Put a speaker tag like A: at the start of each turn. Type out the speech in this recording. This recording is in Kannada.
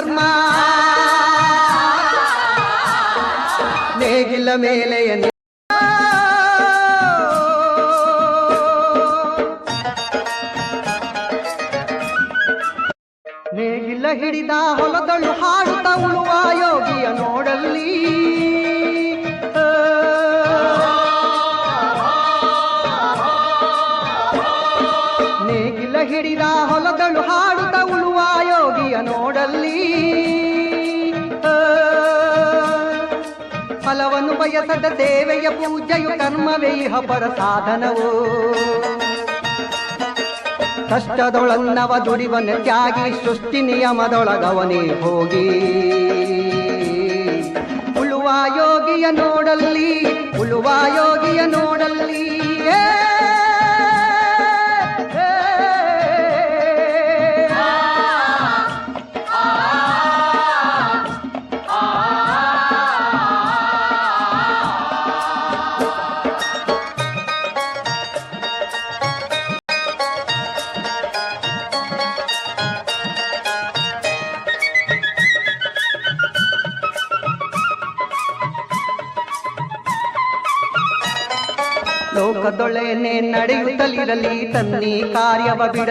A: ಧರ್ಮ ನೇಗಿಲ ಮೇಲೆಯ ನೇಗಿಲ ಹಿಡಿದ ಹೊಲದಳು ಹಾಡುತ್ತ ಉಳುವ ಯೋಗಿಯ ನೋಡಲ್ಲಿ. ಬಯಸದ ದೇವೆಯ ಪೂಜೆಯು ಕರ್ಮವೇ ಇಹ ಪರ ಸಾಧನವು. ಕಷ್ಟದೊಳನ್ನವ ದುಡಿವನ ತ್ಯಾಗಿ ಸೃಷ್ಟಿ ನಿಯಮದೊಳಗವನೇ ಹೋಗಿ. ಉಳುವ ಯೋಗಿಯ ನೋಡಲ್ಲಿ ಉಳುವ ಯೋಗಿಯ ನೋಡಲ್ಲಿ ಏ, ಲೋಕದೊಳೆನೆ ನಡೆಯುತ್ತಲಿರಲಿ ತನ್ನಿ ಕಾರ್ಯವ ಬಿಡ